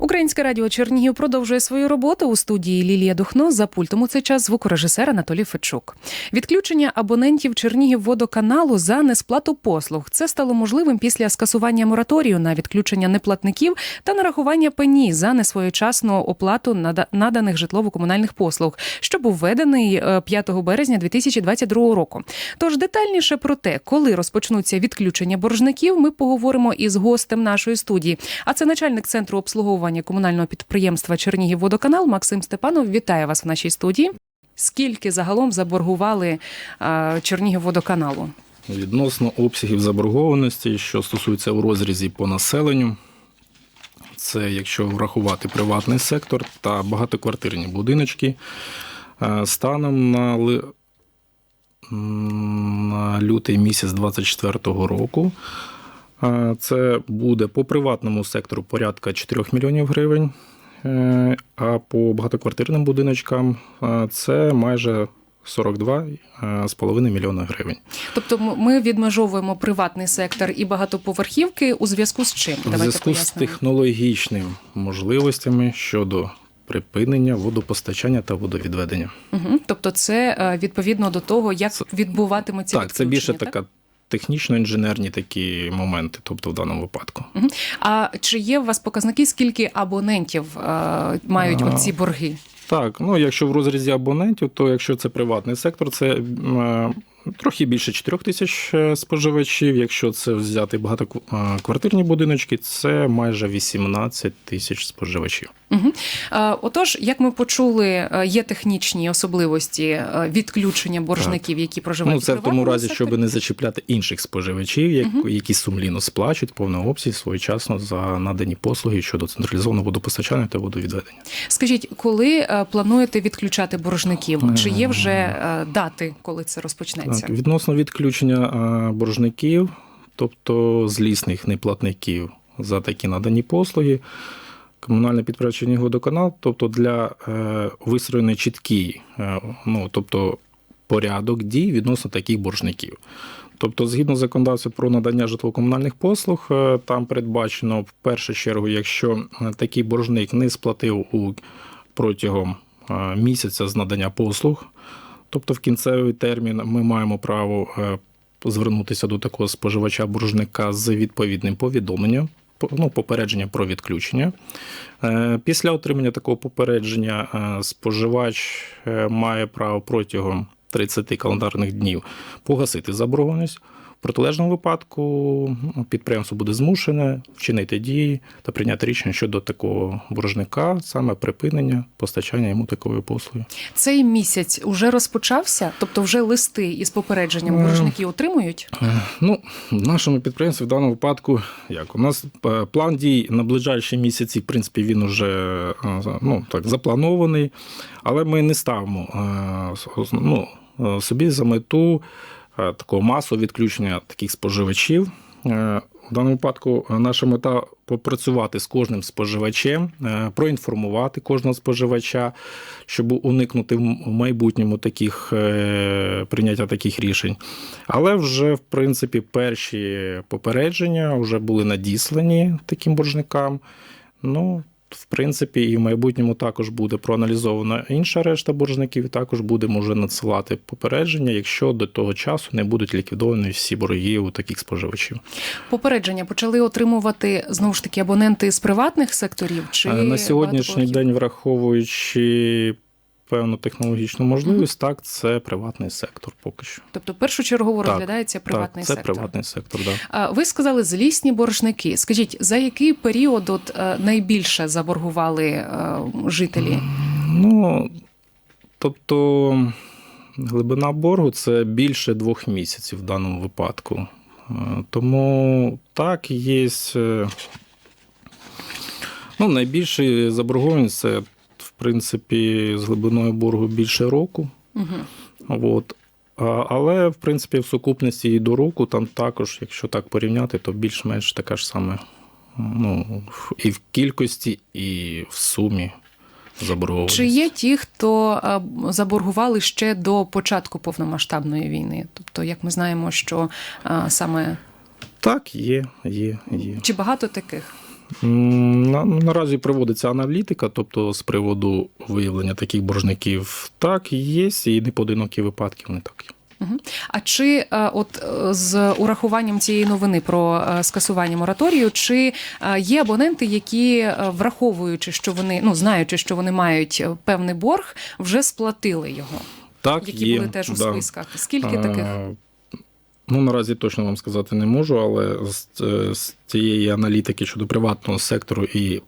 Українське радіо Чернігів продовжує свою роботу у студії Лілія Духно за пультом у цей час звукорежисер Анатолій Фечук. Відключення абонентів Чернігівводоканалу за несплату послуг. Це стало можливим після скасування мораторію на відключення неплатників та нарахування пені за несвоєчасну оплату нада- наданих житлово-комунальних послуг, що був введений е, 5 березня 2022 року. Тож детальніше про те, коли розпочнуться відключення боржників, ми поговоримо із гостем нашої студії. А це начальник центру обслуговування комунального підприємства Чернігівводоканал Максим Степанов. Вітаю вас в нашій студії. Скільки загалом заборгували Чернігівводоканалу? Відносно обсягів заборгованості, що стосується у розрізі по населенню, це якщо врахувати приватний сектор та багатоквартирні будиночки, станом на, на лютий місяць 2024 року. Е, Це буде по приватному сектору порядка 4 мільйонів гривень, е, а по багатоквартирним будиночкам е, це майже 42,5 мільйона гривень. Тобто ми відмежовуємо приватний сектор і багатоповерхівки у зв'язку з чим? В зв'язку з технологічними можливостями щодо припинення водопостачання та водовідведення. Угу. Тобто, це е, відповідно до того, як відбуватиметься так, це більше відключення, така технічно-інженерні такі моменти, тобто в даному випадку. А чи є у вас показники, скільки абонентів е, мають А. оці борги? Так, ну якщо в розрізі абонентів, то якщо це приватний сектор, це е, трохи більше 4 тисяч е, споживачів. Якщо це взяти багатоквартирні будиночки, це майже 18 тисяч споживачів. Угу. Отож, як ми почули, е, є технічні особливості відключення боржників, які проживають Ну, це в тому разі, секторі. щоб не зачіпляти інших споживачів, як, Мгм. які сумлінно сплачують повний обсяг своєчасно за надані послуги щодо централізованого водопостачання та водовідведення. Скажіть, коли плануєте відключати боржників? Чи є вже дати, коли це розпочнеться? Так, відносно відключення боржників, тобто злісних неплатників за такі надані послуги, комунальне підприємство Чернігівводоканал, тобто для е, вистроєний чіткий, е, ну, тобто порядок дій відносно таких боржників. Тобто, згідно законодавства про надання житлово-комунальних послуг, е, там передбачено в першу чергу, якщо такий боржник не сплатив у протягом місяця з надання послуг, тобто в кінцевий термін ми маємо право е, звернутися до такого споживача-буржника з відповідним повідомленням. Ну, попередження про відключення. Е, Після отримання такого попередження е, споживач має право протягом 30 календарних днів погасити заборгованість. В протилежному випадку ну, підприємство буде змушене вчинити дії та прийняти рішення щодо такого боржника, саме припинення постачання йому такої послуги. Цей місяць уже розпочався, тобто вже листи із попередженням Е. боржники отримують. Е, Ну, в нашому підприємстві в даному випадку як у нас е, план дій на ближайші місяці, в принципі, він уже е, ну, так, запланований, але ми не ставимо е, ну, е, собі за мету е, такого масового відключення таких споживачів. Е, В даному випадку е, наша мета попрацювати з кожним споживачем, е, проінформувати кожного споживача, щоб уникнути в майбутньому таких е, прийняття таких рішень. Але вже, в принципі, перші попередження вже були надіслані таким боржникам. Ну, в принципі, і в майбутньому також буде проаналізована інша решта боржників, і також будемо вже надсилати попередження, якщо до того часу не будуть ліквідовані всі борги у таких споживачів. Попередження почали отримувати знову ж таки абоненти з приватних секторів чи Е, На сьогоднішній день, враховуючи певну технологічну можливість, так, це приватний сектор поки що. Тобто першочергово Так, розглядається приватний так, це сектор. приватний сектор, так. Да. Ви сказали злісні боржники. Скажіть, за який період от, е, найбільше заборгували е, жителі? Ну, тобто, глибина боргу це більше двох місяців в даному випадку. Е, Тому так, є. Ну, найбільший заборгованість це, принципі, з глибиною боргу більше року. Угу. От. Але, в принципі, в сукупності і до року, там також, якщо так порівняти, то більш-менш така ж саме. Ну, і в кількості, і в сумі заборгованість. Чи є ті, хто заборгували ще до початку повномасштабної війни? Тобто, як ми знаємо, що саме Так, є, є, є. чи багато таких? На, ну, наразі проводиться аналітика, тобто з приводу виявлення таких боржників так є, і непоодинокі випадки вони так є. А чи е, от е, з урахуванням цієї новини про е, скасування мораторію, чи є абоненти, які враховуючи, що вони ну знаючи, що вони мають певний борг, вже сплатили його, Так, які є, були теж у да. списках? Скільки таких? Ну, наразі точно вам сказати не можу, але з, е, з цієї аналітики щодо приватного сектору і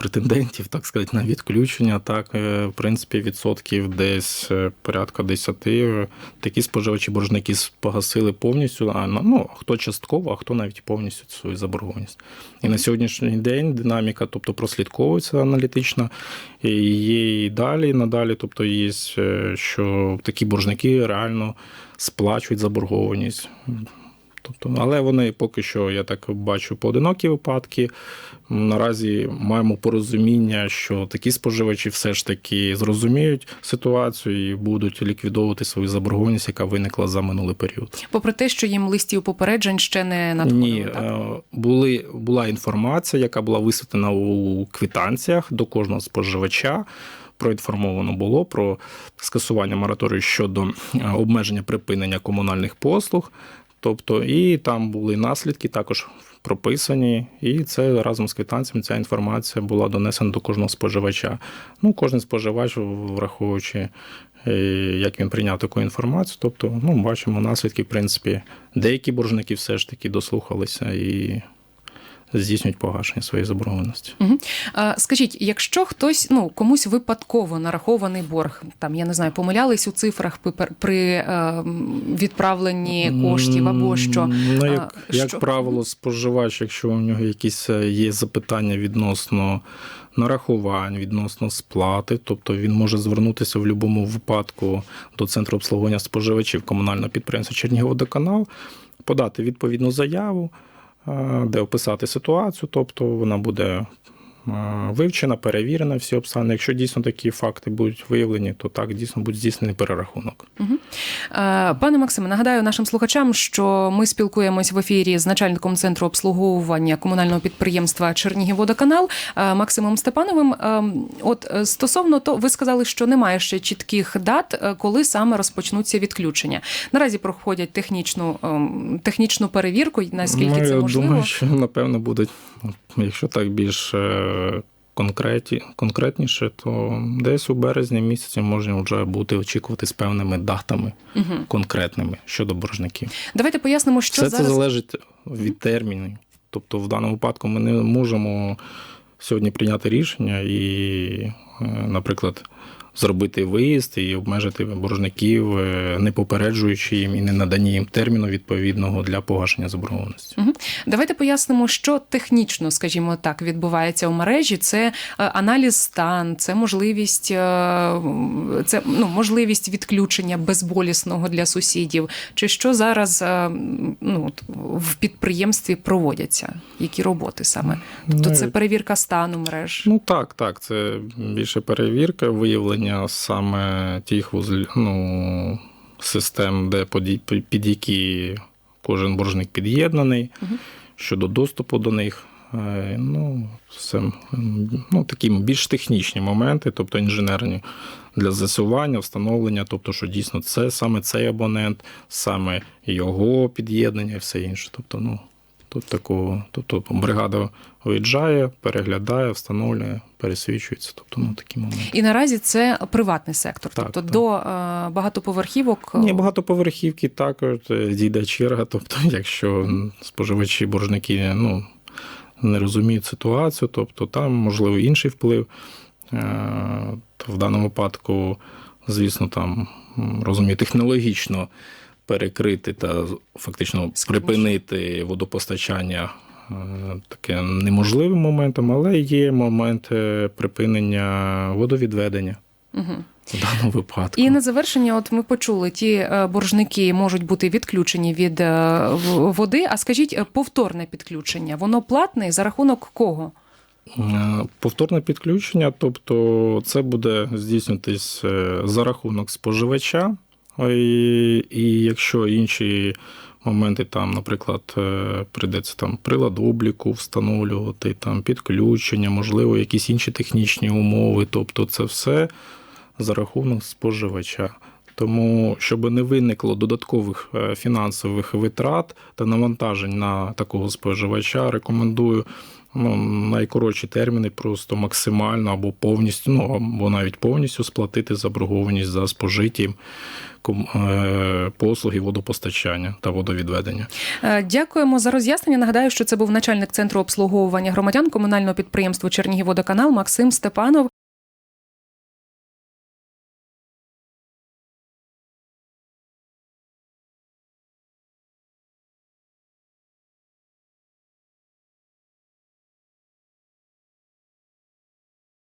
претендентів, так сказати, на відключення, так, е, в принципі, відсотків десь е, порядка 10. е, Такі споживачі боржники погасили повністю, а ну, хто частково, а хто навіть повністю свою заборгованість. І на сьогоднішній день динаміка, тобто прослідковується аналітично, і є і далі, і надалі, тобто є, е, що такі боржники реально сплачують заборгованість. Тобто, але вони поки що, я так бачу, поодинокі випадки. Наразі маємо порозуміння, що такі споживачі все ж таки зрозуміють ситуацію і будуть ліквідовувати свою заборгованість, яка виникла за минулий період. Попри те, що їм листів попереджень ще не надходило. Ні, так? е, були, була інформація, яка була висвітлена у квитанціях до кожного споживача. Проінформовано було про скасування мораторію щодо е, обмеження припинення комунальних послуг. Тобто, і там були наслідки також прописані, і це разом з квитанціями ця інформація була донесена до кожного споживача. Ну, кожен споживач, враховуючи, е, як він прийняв таку інформацію, тобто, ну, бачимо наслідки, в принципі, деякі боржники все ж таки дослухалися і здійснюють погашення своєї заборгованості. А, Скажіть, якщо хтось ну комусь випадково нарахований борг, там я не знаю, помилялись у цифрах при, при е, відправленні коштів або що. Ну, А, як, як що? правило, споживач, якщо у нього якісь е, є запитання відносно нарахувань, відносно сплати, тобто він може звернутися в будь-якому випадку до центру обслуговування споживачів комунального підприємства Чернігівводоканал, подати відповідну заяву, де описати ситуацію, тобто вона буде. Е, Вивчена, перевірена всі обставини. Якщо дійсно такі факти будуть виявлені, то так дійсно буде здійснений перерахунок. Е, Пане Максиме, нагадаю нашим слухачам, що ми спілкуємось в ефірі з начальником центру обслуговування комунального підприємства Чернігівводоканал е, Максимом Степановим. От стосовно то, ви сказали, що немає ще чітких дат, коли саме розпочнуться відключення. Наразі проходять технічну технічну перевірку. Наскільки ну, це я можливо? думаю, що напевно будуть, якщо так більш конкреті, конкретніше, то десь у березні місяці можна вже бути очікувати з певними датами угу. конкретними щодо боржників. Давайте пояснимо, що Все зараз це залежить від термінів. Тобто, в даному випадку ми не можемо сьогодні прийняти рішення і, е, наприклад, зробити виїзд і обмежити боржників, е, не попереджуючи їм і не надані їм терміну відповідного для погашення заборгованості. Давайте пояснимо, що технічно, скажімо так, відбувається у мережі. Це е, аналіз стан, це можливість, е, це ну, можливість відключення безболісного для сусідів. Чи що зараз ну, в підприємстві проводяться? Які роботи саме? Тобто це перевірка стану мереж. Ну так, так. Це більше перевірка, виявлення саме тих вузлів, ну, систем, де під які кожен боржник під'єднаний, Мгм. щодо доступу до них. Е, Ну, це ну, такі більш технічні моменти, тобто інженерні для з'ясування, встановлення, тобто, що дійсно це саме цей абонент, саме його під'єднання і все інше. Тобто, ну, тут такого, тобто бригада виїжджає, переглядає, встановлює, пересвідчується. Тобто, ну такі моменти. І наразі це приватний сектор. Так, тобто так. до е, багатоповерхівок. Ні, багатоповерхівки також е, дійде черга. Тобто, якщо споживачі, боржники ну, не розуміють ситуацію, тобто там можливо інший вплив. Е, То в даному випадку, звісно, там розумію, технологічно перекрити та фактично припинити водопостачання. е, Таке неможливим моментом, але є момент е, припинення водовідведення Угу. в даному випадку. І на завершення, от ми почули, ті е, боржники можуть бути відключені від води. А скажіть, повторне підключення, воно платне за рахунок кого? Повторне підключення, тобто це буде здійснюватись за рахунок споживача, і, і якщо інші моменти, там, наприклад, е, прийдеться там прилад обліку встановлювати, там підключення, можливо, якісь інші технічні умови. Тобто, це все за рахунок споживача. Тому, щоб не виникло додаткових е, фінансових витрат та навантажень на такого споживача, рекомендую ну, найкоротші терміни просто максимально або повністю, ну або навіть повністю сплатити заборгованість за спожиті е, послуги водопостачання та водовідведення. Е, Дякуємо за роз'яснення. Нагадаю, що це був начальник центру обслуговування громадян комунального підприємства Чернігівводоканал Максим Степанов.